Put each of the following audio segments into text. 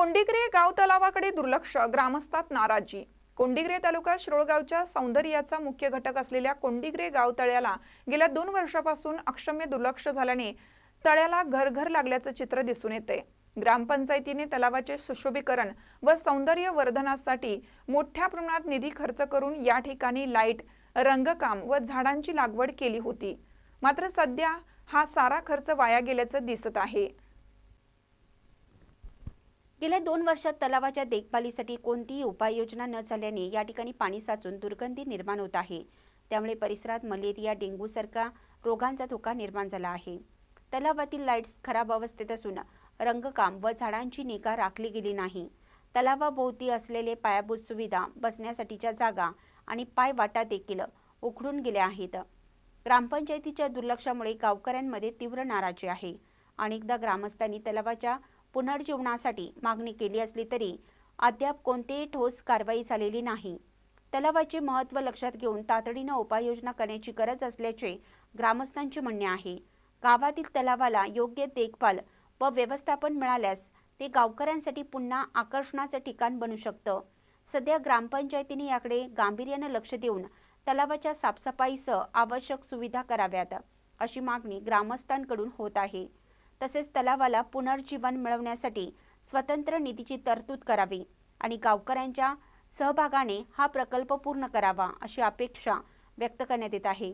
कोंडिग्रे गाव तलावाकडे दुर्लक्ष. ग्रामस्थात नाराजी. कोंडिग्रे तालुका शिरोळगावच्या सौंदर्याचा मुख्य घटक असलेल्या कोंडिग्रे गाव तळ्याला गेल्या दोन वर्षापासून अक्षम्य दुर्लक्ष झाल्याने तळ्याला घर घर लागल्याचं चित्र दिसून येते. ग्रामपंचायतीने तलावाचे सुशोभीकरण व सौंदर्य वर्धनासाठी मोठ्या प्रमाणात निधी खर्च करून या ठिकाणी लाइट रंगकाम व झाडांची लागवड केली होती. मात्र सध्या हा सारा खर्च वाया गेल्याचं दिसत आहे. गेल्या दोन वर्षात तलावाच्या देखभालीसाठी कोणतीही उपाययोजना न झाल्याने या ठिकाणी पाणी साचून दुर्गंधी निर्माण होत आहे. त्यामुळे परिसरात मलेरिया डेंग्यूसारखा रोगांचा धोका निर्माण झाला आहे. तलावातील लाईट्स खराब अवस्थेत असून रंगकाम व झाडांची निगा राखली गेली नाही. तलावाभोवती असलेले पायाभूत सुविधा बसण्यासाठीच्या जागा आणि पाय वाटा देखील उखडून गेल्या आहेत. ग्रामपंचायतीच्या दुर्लक्षामुळे गावकऱ्यांमध्ये तीव्र नाराजी आहे. अनेकदा ग्रामस्थांनी तलावाच्या पुनर्जीवनासाठी मागणी केली असली तरी अद्याप कोणतीही ठोस कारवाई झालेली नाही. तलावाचे महत्त्व लक्षात घेऊन तातडीनं उपाययोजना करण्याची गरज असल्याचे ग्रामस्थांचे म्हणणे आहे. गावातील तलावाला योग्य देखभाल व व्यवस्थापन मिळाल्यास ते गावकऱ्यांसाठी पुन्हा आकर्षणाचं ठिकाण बनू शकतं. सध्या ग्रामपंचायतीने याकडे गांभीर्यानं लक्ष देऊन तलावाच्या साफसफाईसह आवश्यक सुविधा कराव्यात अशी मागणी ग्रामस्थांकडून होत आहे. तसेच तलावाला पुनर्जीवन मिळवण्यासाठी स्वतंत्र निधीची तरतूद करावी आणि गावकऱ्यांच्या सहभागाने हा प्रकल्प पूर्ण करावा अशी अपेक्षा व्यक्त करण्यात येत आहे.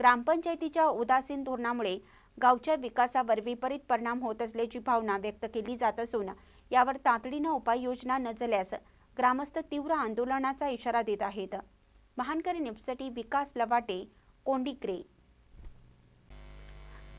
ग्रामपंचायतीच्या उदासीन धोरणामुळे गावच्या विकासावर विपरीत परिणाम होत असल्याची भावना व्यक्त केली जात असून यावर तातडीनं उपाययोजना न झाल्यास ग्रामस्थ तीव्र आंदोलनाचा इशारा देत आहेत. महानकरी न्यूजसाठी विकास लवाटे कोंडिक्रे.